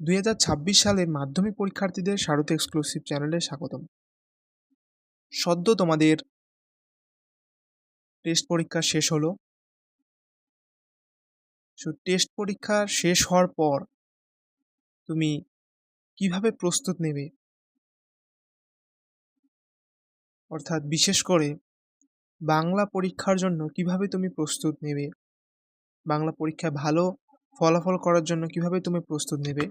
দুই হাজার ছাব্বিশ সালের মাধ্যমিক পরীক্ষার্থীদের স্বাগত এক্সক্লুসিভ চ্যানেলে স্বাগতম। সদ্য তোমাদের টেস্ট পরীক্ষা শেষ হলো। সো টেস্ট পরীক্ষা শেষ হওয়ার পর তুমি কীভাবে প্রস্তুত নেবে? অর্থাৎ বিশেষ করে বাংলা পরীক্ষার জন্য কীভাবে তুমি প্রস্তুত নেবে? বাংলা পরীক্ষায় ভালো ফলাফল করার জন্য কীভাবে তুমি প্রস্তুত নেবে?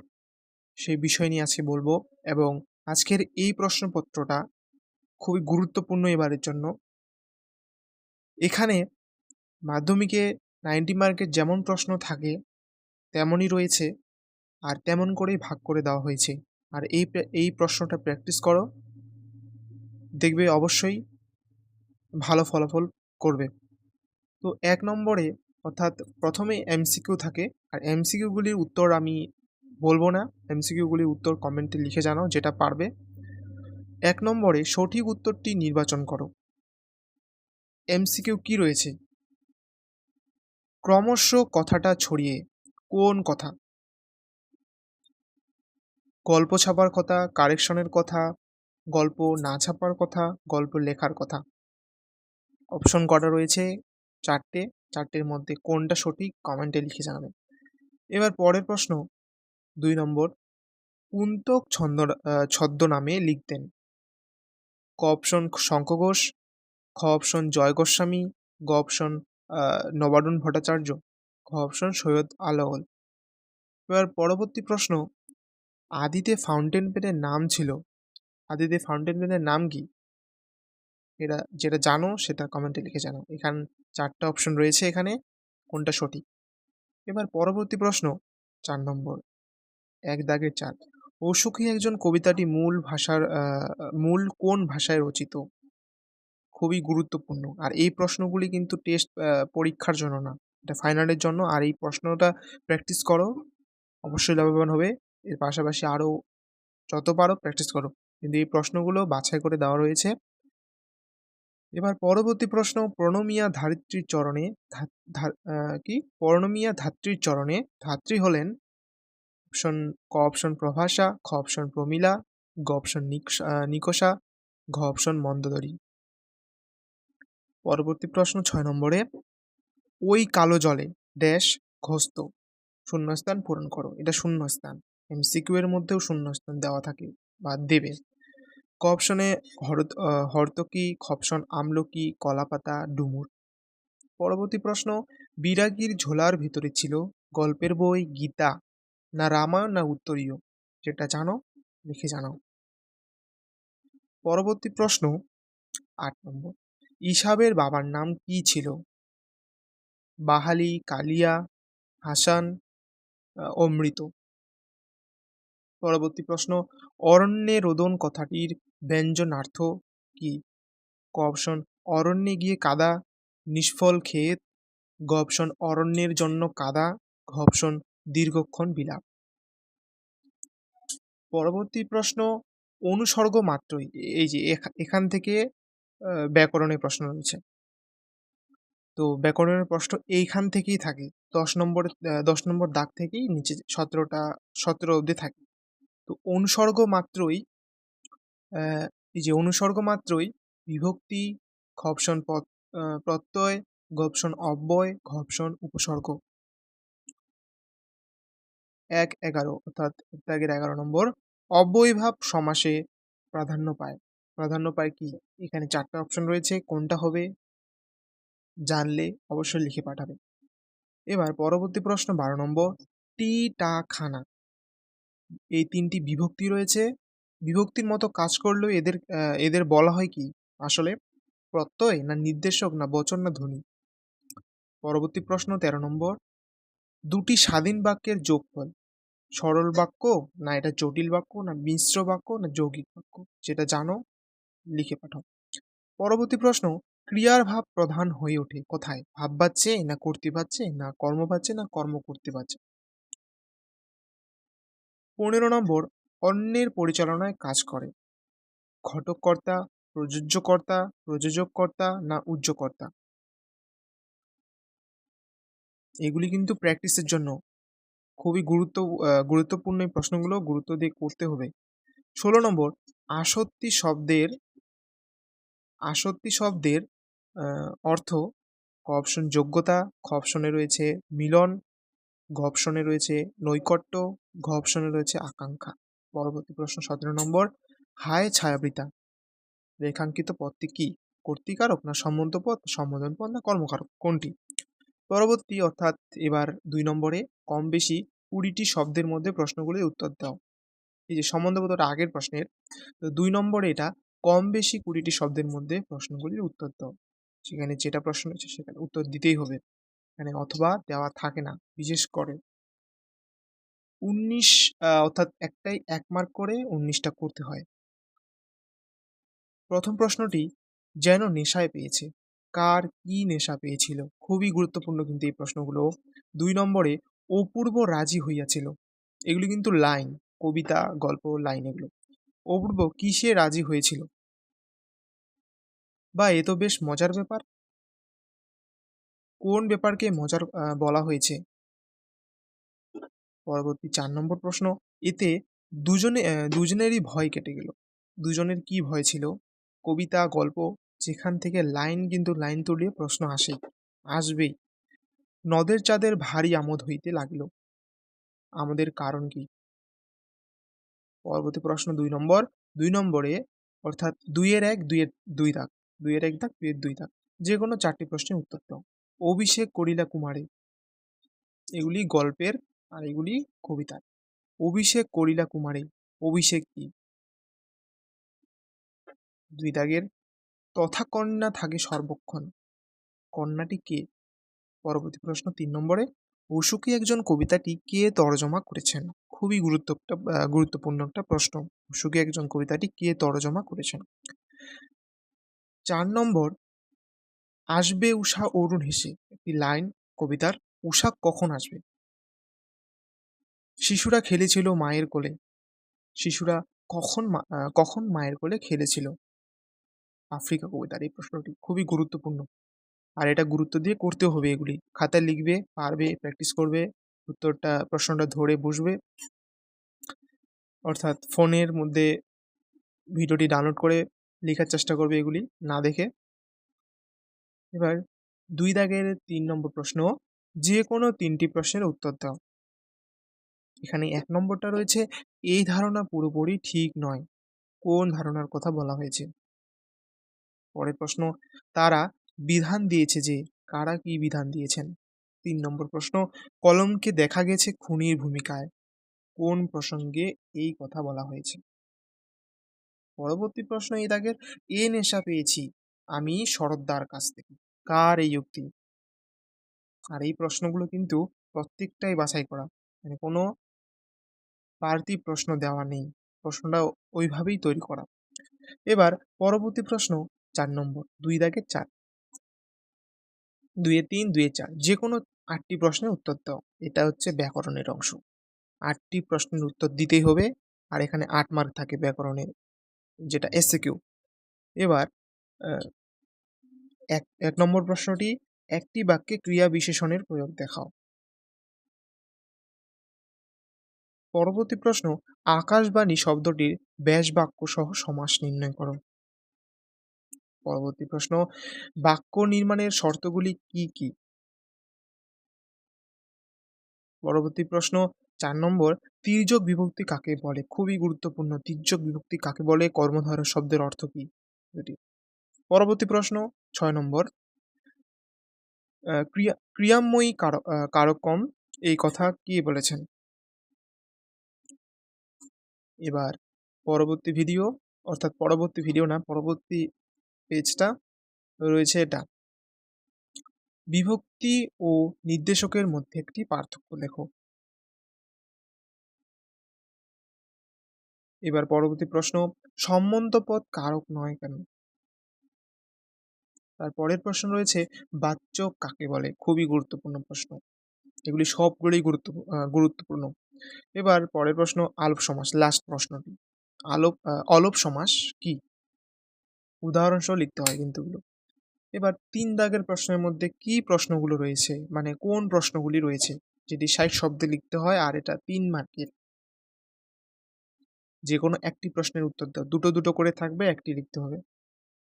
সেই বিষয় নিয়ে আজকে বলব এবং আজকের এই প্রশ্নপত্রটা খুবই গুরুত্বপূর্ণ এবারের জন্য। এখানে মাধ্যমিকে নাইনটি মার্কের যেমন প্রশ্ন থাকে, তেমনই রয়েছে আর তেমন করেই ভাগ করে দেওয়া হয়েছে। আর এই এই প্রশ্নটা প্র্যাকটিস করো। দেখবে অবশ্যই ভালো ফলাফল করবে। তো এক নম্বরে অর্থাৎ প্রথমে এমসিকিউ থাকে। আর এমসিকিউগুলির উত্তর আমি বলব না এমসিকিউগুলির উত্তর কমেন্টে লিখে জানাও যেটা পারবে। এক নম্বরে, সঠিক উত্তরটি নির্বাচন করো। এমসিকিউ কি রয়েছে? ক্রমশ কথাটা ছড়িয়ে, কোন কথা? গল্প ছাপার কথা, কারেকশনের কথা, গল্প না ছাপার কথা, গল্প লেখার কথা। অপশন কটা রয়েছে? চারটে। চারটের মধ্যে কোনটা সঠিক কমেন্টে লিখে জানাবেন এবার পরের প্রশ্ন দুই নম্বর কুন্তক ছন্দ ছদ্ম নামে লিখতেন। ক অপশন শঙ্খ ঘোষ খ অপশন জয় গোস্বামী, গ অপশন নবারুণ ভট্টাচার্য, খ অপশন সৈয়দ আলাওল এবার পরবর্তী প্রশ্ন, আদিতে ফাউন্টেন পেনের নাম ছিল, আদিতে ফাউন্টেন পেনের নাম কি? এটা যেটা জানো সেটা কমেন্টে লিখে জানো এখান চারটা অপশন রয়েছে এখানে, কোনটা সঠিক? এবার পরবর্তী প্রশ্ন, চার নম্বর। এক দাগের চাঁদ। অসুখী একজন কবিতাটি মূল ভাষার মূল কোন ভাষায় রচিত? খুবই গুরুত্বপূর্ণ। আর এই প্রশ্নগুলি কিন্তু টেস্ট পরীক্ষার জন্য না। এটা ফাইনালের জন্য। আর এই প্রশ্নটা প্র্যাকটিস করো। অবশ্যই লাভবান হবে। এর পাশাপাশি আরও যত পারো প্র্যাকটিস করো। কিন্তু এই প্রশ্নগুলো বাছাই করে দেওয়া রয়েছে। এবার পরবর্তী প্রশ্ন, প্রণমিয়া ধারিত্রীর চরণে কি? প্রণমিয়া ধাত্রীর চরণে ধাত্রী হলেন অপশন ক অপশন প্রভাষা, খ অপশন প্রমিলা, গ অপশন নিকোষা, ঘ অপশন মন্দদরী। পরবর্তী প্রশ্ন ছয় নম্বরে, ওই কালো জলে ড্যাশ ঘস্ত, শূন্যস্থান পূরণ করো। এটা শূন্যস্থান। এমসিকিউ এর মধ্যেও শূন্যস্থান দেওয়া থাকে বা দেবে। ক অপশনে হর্তকি, খ আমলকি, কলাপাতা, ডুমুর। পরবর্তী প্রশ্ন, বিরাগীর ঝোলার ভিতরে ছিল গল্পের বই গীতা। না রামায়ণ না উত্তরীয়, যেটা জানো, লিখে জানাও। পরবর্তী প্রশ্ন, আট নম্বর। ইসাবের বাবার নাম কি ছিল? বাহালি, কালিয়া, হাসান অমৃত। পরবর্তী প্রশ্ন, অরণ্যে রোদন কথাটির ব্যঞ্জনার্থ কি? ক অপশন, অরণ্যে গিয়ে কাদা, নিষ্ফল ক্ষেত। গ অরণ্যের জন্য কাদা। ঘ দীর্ঘক্ষণ বিলাপ। পরবর্তী প্রশ্ন, অনুসর্গ মাত্রই। এই যে এখান থেকে ব্যাকরণের প্রশ্ন রয়েছে। তো ব্যাকরণের প্রশ্ন এইখান থেকেই থাকে। দশ নম্বর দশ নম্বর দাগ থেকেই নিচে সতেরোটা, সতেরো অবধি থাকে। তো অনুসর্গ মাত্রই এই যে অনুসর্গ মাত্রই বিভক্তি খপশন প্রত্যয় গপশন অব্যয় ঘপশন উপসর্গ। এক এগারো, অর্থাৎ ত্যাগের এগারো নম্বর। অব্যয়ভাব সমাসে প্রাধান্য পায়। প্রাধান্য পায় কি? এখানে চারটা অপশন রয়েছে। কোনটা হবে? জানলে অবশ্যই লিখে পাঠাবে। এবার পরবর্তী প্রশ্ন, বারো নম্বর। টি টা খানা এই তিনটি বিভক্তি রয়েছে। বিভক্তির মতো কাজ করলেও এদের এদের বলা হয় কি? আসলে প্রত্যয় না নির্দেশক না বচন না ধ্বনি? পরবর্তী প্রশ্ন, তেরো নম্বর। দুটি স্বাধীন বাক্যের যোগফল। সরল বাক্য, না এটা জটিল বাক্য, না মিশ্র বাক্য, না যৌগিক বাক্য, যেটা জানো, লিখে পাঠাও। পরবর্তী প্রশ্ন, ক্রিয়ার ভাব প্রধান হয়ে ওঠে কোথায়? ভাব বাচ্ছে না করতে পারছে না কর্ম পাচ্ছে না কর্ম করতে পারছে পনেরো নম্বর, অন্যের পরিচালনায় কাজ করে। ঘটককর্তা, প্রযোজ্যকর্তা, প্রযোজককর্তা, না উজ্জ্বকর্তা? এগুলি কিন্তু প্র্যাকটিসের জন্য খুবই গুরুত্ব গুরুত্বপূর্ণ এই প্রশ্নগুলো গুরুত্ব দিয়ে করতে হবে। ষোলো নম্বর আসত্তি শব্দের আসত্তি শব্দের অর্থ অপশন যোগ্যতা অপশনে রয়েছে মিলন অপশনে রয়েছে নৈকট্য অপশনে রয়েছে আকাঙ্ক্ষা। পরবর্তী প্রশ্ন, সতেরো নম্বর, হায় ছায়াবৃতা, রেখাঙ্কিত পদটি কি? কর্তিকারক না সম্বন্ধ পদ সম্বোধন পদ না কর্মকারক? কোনটি? পরবর্তী অর্থাৎ এবার দুই নম্বরে কম বেশি কুড়িটি শব্দের মধ্যে প্রশ্নগুলির উত্তর দাও। এই যে সম্বন্ধবোধটা আগের প্রশ্নের, তো দুই নম্বরে এটা কম বেশি কুড়িটি শব্দের মধ্যে প্রশ্নগুলির উত্তর দাও। সেখানে যেটা প্রশ্ন হচ্ছে সেখানে উত্তর দিতেই হবে। এখানে অথবা দেওয়া থাকে না, বিশেষ করে। উনিশ অর্থাৎ একটাই এক মার্ক করে উনিশটা করতে হয়। প্রথম প্রশ্নটি, যেন নেশায় পেয়েছে। কার কি নেশা পেয়েছিল? খুবই গুরুত্বপূর্ণ কিন্তু এই প্রশ্নগুলো। দুই নম্বরে অপূর্ব রাজি হইয়াছিল। এগুলি কিন্তু লাইন, কবিতা, গল্প, লাইন এগুলো। অপূর্ব কিসে রাজি হয়েছিল? বা এ তো বেশ মজার ব্যাপার। কোন ব্যাপারকে মজার বলা হয়েছে? পরবর্তী চার নম্বর প্রশ্ন, এতে দুজনে দুজনেরই ভয় কেটে গেল। দুজনের কি ভয় ছিল? কবিতা, গল্প যেখান থেকে লাইন কিন্তু লাইন তুলিয়ে প্রশ্ন আসে, আসবেই। নদের চাঁদের ভারী আমোদ হইতে লাগিল। আমাদের কারণ কি? পরবর্তী প্রশ্ন দুই নম্বর। দুই নম্বরে অর্থাৎ দুইয়ের এক, দুইয়ের দুই দাগ। দুইয়ের এক দাগ, দুইয়ের দুই দাগ। যে কোনো চারটি প্রশ্নের উত্তর দাও। অভিষেক করিলা কুমারে। এগুলি গল্পের আর এগুলি কবিতার। অভিষেক করিলা কুমারে। অভিষেক কি? দুই দাগের তথা কন্যা থাকে সর্বক্ষণ। কন্যাটি কে? পরবর্তী প্রশ্ন তিন নম্বরে অসুখী একজন কবিতাটি কে তরজমা করেছেন? খুবই গুরুত্ব গুরুত্বপূর্ণ একটা প্রশ্ন। অসুখী একজন কবিতাটি কে তরজমা করেছেন? চার নম্বর, আসবে উষা অরুণ হেসে। একটি লাইন, কবিতার উষা কখন আসবে? শিশুরা খেলেছিল মায়ের কোলে। শিশুরা কখন কখন মায়ের কোলে খেলেছিল? আফ্রিকা কবিতার এই প্রশ্নটি খুবই গুরুত্বপূর্ণ। আর এটা গুরুত্ব দিয়ে করতেও হবে এগুলি। খাতায় লিখবে, পারবে, প্র্যাকটিস করবে, উত্তরটা, প্রশ্নটা ধরে বসবে। অর্থাৎ ফোনের মধ্যে ভিডিওটি ডাউনলোড করে লেখার চেষ্টা করবে এগুলি না দেখে। এবার দুই দাগের তিন নম্বর প্রশ্ন যে কোনো তিনটি প্রশ্নের উত্তর দাও। এখানে এক নম্বরটা রয়েছে, এই ধারণা পুরোপুরি ঠিক নয়। কোন ধারণার কথা বলা হয়েছে? পরের প্রশ্ন, তারা বিধান দিয়েছে যে কারা কি বিধান দিয়েছেন? তিন নম্বর প্রশ্ন, কলমকে দেখা গেছে খুনির ভূমিকায়। কোন প্রসঙ্গে এই কথা বলা হয়েছে? পরবর্তী প্রশ্ন এই দাগের, এ নেশা পেয়েছি আমি শরৎদার কাছ থেকে। কার এই উক্তি? আর এই প্রশ্নগুলো কিন্তু প্রত্যেকটাই বাছাই করা। মানে কোনো বাড়তি প্রশ্ন দেওয়া নেই। প্রশ্নটা ওইভাবেই তৈরি করা। এবার পরবর্তী প্রশ্ন চার নম্বর, দুই দাগের চার। দুয়ে তিন, দুয়ে চার যে কোনো আটটি প্রশ্নের উত্তর দাও, এটা হচ্ছে ব্যাকরণের অংশ। আটটি প্রশ্নের উত্তর দিতেই হবে, আর এখানে আট মার্ক থাকে ব্যাকরণের, যেটা এসে কিউ এবার এক এক নম্বর প্রশ্নটি, একটি বাক্যে ক্রিয়া বিশেষণের প্রয়োগ দেখাও। পরবর্তী প্রশ্ন আকাশবাণী শব্দটির ব্যাস বাক্য সহ সমাস নির্ণয় করো। পরবর্তী প্রশ্ন, বাক্য নির্মাণের শর্তগুলি কি কি? পরবর্তী প্রশ্ন, চার নম্বর, তির্যক বিভক্তি কাকে বলে? খুবই গুরুত্বপূর্ণ, তির্যক বিভক্তি কাকে বলে? কর্মধারয় শব্দের অর্থ কি? দুটি। পরবর্তী প্রশ্ন, ছয় নম্বর ক্রিয়া, ক্রিয়াময়ী কারকম, এই কথা কি বলেছেন? এবার, পরবর্তী ভিডিও, অর্থাৎ পরবর্তী ভিডিও না, পরবর্তী পেজটা রয়েছে এটা। বিভক্তি ও নির্দেশকের মধ্যে একটি পার্থক্য লেখো। এবার পরবর্তী প্রশ্ন সম্বন্ধপদ কারক নয় কেন? তার পরের প্রশ্ন রয়েছে বাচ্চক কাকে বলে? খুবই গুরুত্বপূর্ণ প্রশ্ন। এগুলি সবগুলোই গুরুত্ব গুরুত্বপূর্ণ। এবার পরের প্রশ্ন, আলোপ সমাস লাস্ট প্রশ্নটি। আলোপ অলোপ সমাস কি? উদাহরণ সহ লিখতে হয় কিন্তু এগুলো। এবার তিন দাগের প্রশ্নের মধ্যে কি প্রশ্নগুলো রয়েছে? মানে কোন প্রশ্নগুলি রয়েছে? যেটি ষাট শব্দে লিখতে হয় আর এটা তিন মার্কের। যে কোনো একটি প্রশ্নের উত্তর দাও। দুটো দুটো করে থাকবে, একটি লিখতে হবে।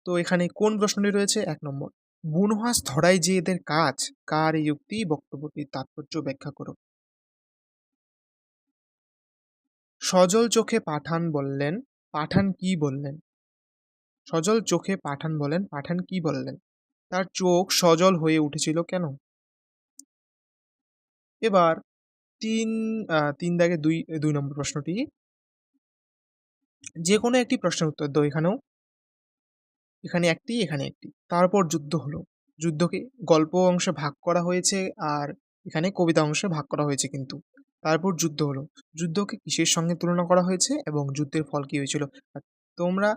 তো এখানে কোন প্রশ্নটি রয়েছে? এক নম্বর। বুনহাস ধরাই যে এদের কাজ, কার এই উক্তি বক্তব্যটির তাৎপর্য ব্যাখ্যা করো। সজল চোখে পাঠান বললেন, পাঠান কি বললেন? সজল চোখে পাঠান বলেন, পাঠান কি বললেন? তার চোখ সজল হয়ে উঠেছিল কেন? এবার তিন তিন দাগে দুই দুই নম্বর প্রশ্নটি। যে কোনো একটি প্রশ্নের উত্তর দাও এখানেও। এখানে একটি এখানে একটি। তারপর যুদ্ধ হলো। যুদ্ধকে গল্প অংশে ভাগ করা হয়েছে আর এখানে কবিতা অংশে ভাগ করা হয়েছে কিন্তু। তারপর যুদ্ধ হলো। যুদ্ধকে কিসের সঙ্গে তুলনা করা হয়েছে এবং যুদ্ধের ফল কী হয়েছিল? তোমরা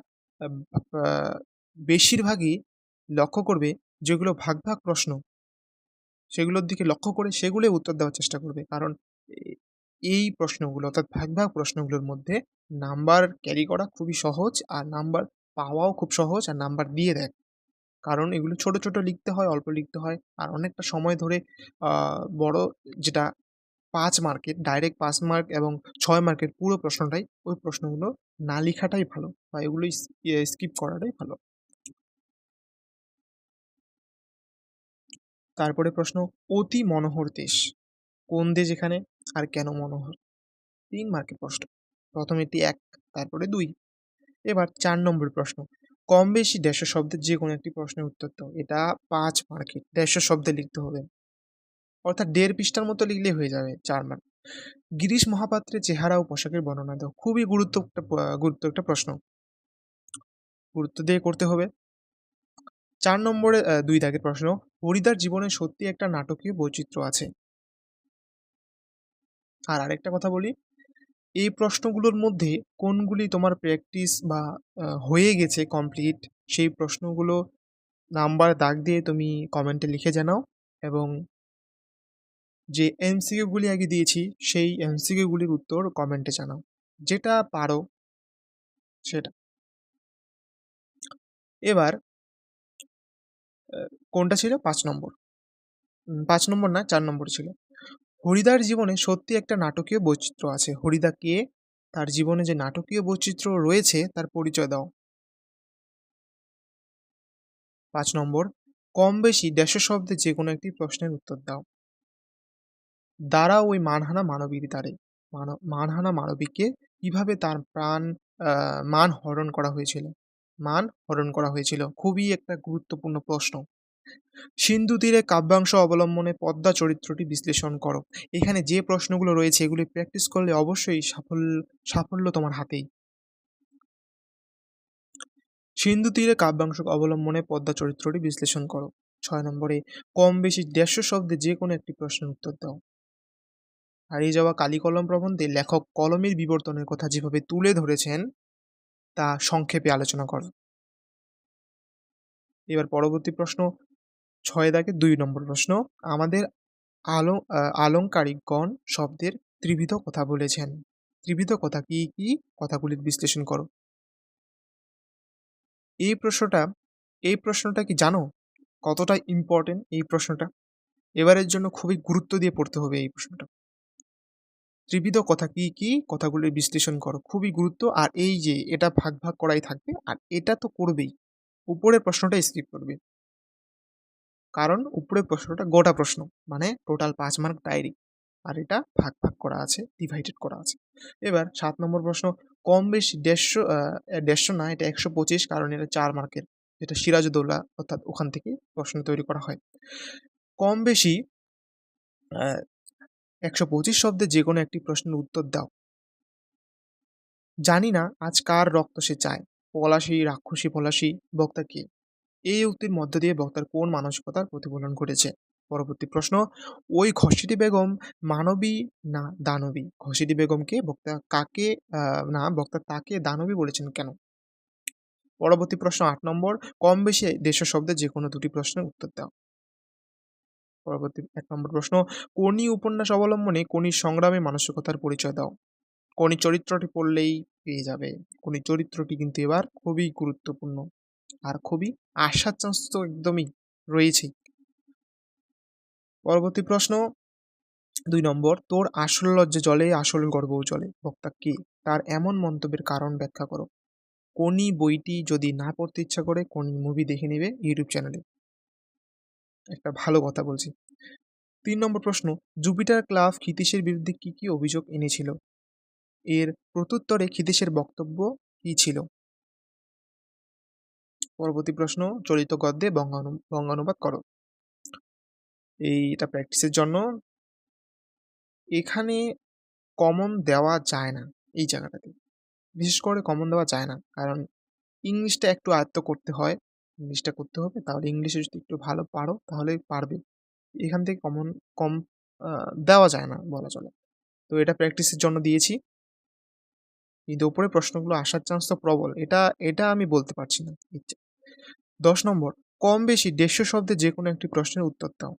বেশিরভাগই লক্ষ্য করবে যেগুলো ভাগ ভাগ প্রশ্ন। সেগুলোর দিকে লক্ষ্য করে সেগুলোই উত্তর দেওয়ার চেষ্টা করবে। কারণ এই প্রশ্নগুলো অর্থাৎ ভাগ ভাগ প্রশ্নগুলোর মধ্যে নাম্বার ক্যারি করা খুবই সহজ আর নাম্বার পাওয়াও খুব সহজ আর নাম্বার দিয়ে দেয়। কারণ এগুলো ছোট ছোট লিখতে হয়, অল্প লিখতে হয় আর অনেকটা সময় ধরে বড় যেটা পাঁচ মার্কের, ডাইরেক্ট পাঁচ মার্ক এবং ছয় মার্কের পুরো প্রশ্নটাই ওই প্রশ্নগুলো না লেখাটাই ভালো বা এগুলো স্কিপ করাটাই ভালো। তারপরে প্রশ্ন, অতি মনোহর দেশ। কোন দেশ এখানে আর কেন মনোহর? তিন মার্কের প্রশ্ন। প্রথমেটি এক, তারপরে দুই। এবার চার নম্বর প্রশ্ন, কম বেশি দেড়শো শব্দের যে কোনো একটি প্রশ্নের উত্তর দাও। এটা পাঁচ মার্কের, দেড়শো শব্দে লিখতে হবে। অর্থাৎ দেড় পৃষ্ঠার মতো লিখলেই হয়ে যাবে চার মার্ক। গিরিশ মহাপাত্রের চেহারা ও পোশাকের বর্ণনা দাও। খুবই গুরুত্ব গুরুত্ব একটা প্রশ্ন। গুরুত্ব দিয়ে করতে হবে। চার নম্বরে দুই দাগের প্রশ্ন। হরিদার জীবনে সত্যি একটা নাটকীয় বৈচিত্র্য আছে। আর আরেকটা কথা বলি। এই প্রশ্নগুলোর মধ্যে কোনগুলি তোমার প্র্যাকটিস বা হয়ে গেছে কমপ্লিট, সেই প্রশ্নগুলো নাম্বার দাগ দিয়ে তুমি কমেন্টে লিখে জানাও এবং যে এমসিকিউগুলি আগে দিয়েছি, সেই এমসিকিউগুলির উত্তর কমেন্টে জানাও। যেটা পারো, সেটা। এবার কোনটা ছিল? পাঁচ নম্বর। পাঁচ নম্বর না, চার নম্বর ছিল। হরিদার জীবনে সত্যি একটা নাটকীয় বৈচিত্র্য আছে। হরিদা কে? তার জীবনে যে নাটকীয় বৈচিত্র্য রয়েছে, তার পরিচয় দাও। পাঁচ নম্বর কম বেশি দেড়শো শব্দে যে কোনো একটি প্রশ্নের উত্তর দাও। দ্বারা ওই মানহানা মানবীর দ্বারে মানহানা মানবীকে কীভাবে তার প্রাণ মান হরণ করা হয়েছিল? মান হরণ করা হয়েছিল খুবই একটা গুরুত্বপূর্ণ প্রশ্ন। সিন্ধু তীরে কাব্যাংশ অবলম্বনে পদ্মা চরিত্রটি বিশ্লেষণ করো। এখানে যে প্রশ্নগুলো রয়েছে এগুলি প্র্যাকটিস করলে অবশ্যই সাফল্য সাফল্য তোমার হাতেই। সিন্ধু তীরে কাব্যাংশ অবলম্বনে পদ্মা চরিত্রটি বিশ্লেষণ করো। ছয় নম্বরে কম বেশি দেড়শো শব্দে যে কোনো একটি প্রশ্নের উত্তর দাও। হারিয়ে যাওয়া কালি কলম প্রবন্ধে লেখক কলমের বিবর্তনের কথা যেভাবে তুলে ধরেছেন তা সংক্ষেপে আলোচনা করো। এবার পরবর্তী প্রশ্ন ছয় দাগে দুই নম্বর প্রশ্ন আমাদের আলো আহ, আলংকারিকগণ শব্দের ত্রিবিধ কথা বলেছেন। ত্রিবিধ কথা কি কি? কথাগুলির বিশ্লেষণ করো। এই প্রশ্নটা এই প্রশ্নটা কি জানো? কতটা ইম্পর্টেন্ট এই প্রশ্নটা? এবারের জন্য খুবই গুরুত্ব দিয়ে পড়তে হবে এই প্রশ্নটা। ত্রিবিধ কথা কি কি কথাগুলির বিশ্লেষণ করো, খুবই গুরুত্ব। আর এই যে এটা ভাগ ভাগ করাই থাকবে, আর এটা তো করবেই। উপরের প্রশ্নটা স্কিপ করবে। কারণ উপরের প্রশ্নটা গোটা প্রশ্ন মানে টোটাল পাঁচ মার্ক ডায়েরি আর এটা ভাগ ভাগ করা আছে ডিভাইডেড করা আছে। এবার সাত নম্বর প্রশ্ন, কম বেশি দেড়শো দেড়শো না, এটা একশো পঁচিশ, কারণ এটা চার মার্কের যেটা সিরাজউদ্দৌলা, অর্থাৎ ওখান থেকে প্রশ্ন তৈরি করা হয়। কম বেশি একশো পঁচিশ শব্দে যে কোনো একটি প্রশ্নের উত্তর দাও। জানি না আজ কার রক্ত সে চায়, পলাশী, রাক্ষসী, পলাশী, বক্তা কে? এই উক্তির মধ্য দিয়ে বক্তার কোন মানসিকতার প্রতিফলন ঘটেছে? পরবর্তী প্রশ্ন, ওই ঘসিটি বেগম মানবী না দানবী? ঘসিটি বেগমকে বক্তা কাকে না, বক্তা তাকে দানবী বলেছেন কেন? পরবর্তী প্রশ্ন আট নম্বর কম বেশি দেশের শব্দে যে কোনো দুটি প্রশ্নের উত্তর দাও। পরবর্তী এক নম্বর প্রশ্ন কোনি উপন্যাস অবলম্বনে কোনির সংগ্রামে মানসিকতার পরিচয় দাও। কোনি চরিত্রটি পড়লেই পেয়ে যাবে। কোনি চরিত্রটি কিন্তু এবার খুবই গুরুত্বপূর্ণ আর খুবই আশার চান্স তো একদমই রয়েছে। পরবর্তী প্রশ্ন, দুই নম্বর, তোর আসল লজ্জা জলে, আসল গর্বও জলে। বক্তা কে? তার এমন মন্তব্যের কারণ ব্যাখ্যা করো। কোনি বইটি যদি না পড়তে ইচ্ছা করে কোনি মুভি দেখে নেবে ইউটিউব চ্যানেলে একটা ভালো কথা বলছি। তিন নম্বর প্রশ্ন, জুপিটার ক্লাব ক্ষিতীশের বিরুদ্ধে কি কি অভিযোগ এনেছিল? এর প্রত্যুত্তরে ক্ষিতীশের বক্তব্য কি ছিল? পরবর্তী প্রশ্ন, চলিত গদ্যে বঙ্গানু, বঙ্গানুবাদ করো। এইটা প্র্যাকটিসের জন্য। এখানে কমন দেওয়া যায় না এই জায়গাটাতে। বিশেষ করে কমন দেওয়া যায় না। কারণ ইংলিশটা একটু আয়ত্ত করতে হয়। ইংলিশটা করতে হবে। তাহলে ইংলিশে যদি একটু ভালো পারো তাহলে পারবে। এখান থেকে কমন কম দেওয়া যায় না বলা চলে। তো এটা প্র্যাকটিসের জন্য দিয়েছি। কিন্তু ওপরে প্রশ্নগুলো আসার চান্স তো প্রবল। এটা এটা আমি বলতে পারছি না। দশ নম্বর, কম বেশি দেড়শো শব্দে যে কোনো একটি প্রশ্নের উত্তর দাও।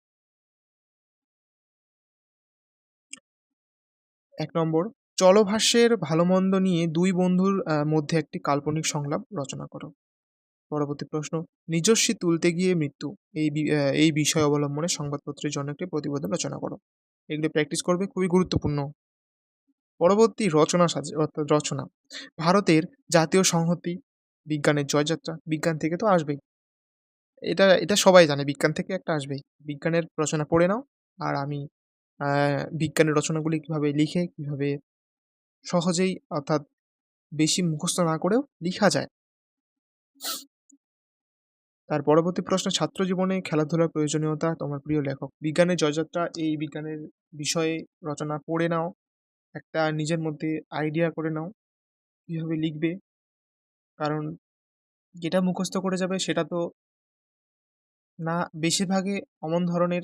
এক নম্বর, চলভাষ্যের ভালো মন্দ নিয়ে দুই বন্ধুর মধ্যে একটি কাল্পনিক সংলাপ রচনা করো। পরবর্তী প্রশ্ন, নিজস্বী তুলতে গিয়ে মৃত্যু, এই এই বিষয় অবলম্বনে সংবাদপত্রের জন্য একটি প্রতিবেদন রচনা করো। এগুলি প্র্যাকটিস করবে, খুবই গুরুত্বপূর্ণ। পরবর্তী রচনা সাজ, অর্থাৎ রচনা, ভারতের জাতীয় সংহতি, বিজ্ঞানের জয়যাত্রা, বিজ্ঞান থেকে তো আসবেই। এটা এটা সবাই জানে, বিজ্ঞান থেকে একটা আসবেই। বিজ্ঞানের রচনা পড়ে নাও, আর আমি বিজ্ঞানের রচনাগুলি কীভাবে লিখে, কীভাবে সহজেই, অর্থাৎ বেশি মুখস্থ না করেও লিখা যায়। তার পরবর্তী প্রশ্ন, ছাত্র জীবনে খেলাধুলার প্রয়োজনীয়তা। তোমার প্রিয় লেখক। বিজ্ঞানের জয়যাত্রা, এই বিজ্ঞানের বিষয়ে রচনা পড়ে নাও। একটা নিজের মধ্যে আইডিয়া করে নাও, কীভাবে লিখবে। কারণ যেটা মুখস্থ করে যাবে, সেটা তো না, বেশিরভাগে অমন ধরনের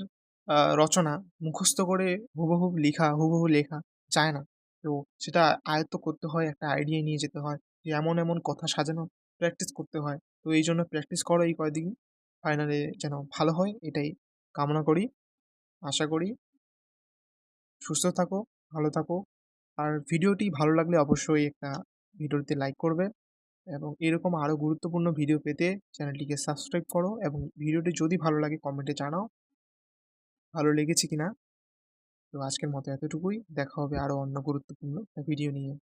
রচনা মুখস্থ করে হুবহু লেখা হুবহু লেখা যায় না। তো সেটা আয়ত্ত করতে হয়, একটা আইডিয়া নিয়ে যেতে হয় যে এমন এমন কথা সাজানো প্র্যাকটিস করতে হয়। তো এই জন্য প্র্যাকটিস করো এই কয়দিন। ফাইনালে যেন ভালো হয়, এটাই কামনা করি। আশা করি সুস্থ থাকো, ভালো থাকো। আর ভিডিওটি ভালো লাগলে অবশ্যই একটা ভিডিওতে লাইক করবে এবং এরকম আরও গুরুত্বপূর্ণ ভিডিও পেতে চ্যানেলটিকে সাবস্ক্রাইব করো এবং ভিডিওটি যদি ভালো লাগে কমেন্টে জানাও, ভালো লেগেছে কি না তো আজকের মতো এতটুকুই। দেখা হবে আরও অন্য গুরুত্বপূর্ণ ভিডিও নিয়ে।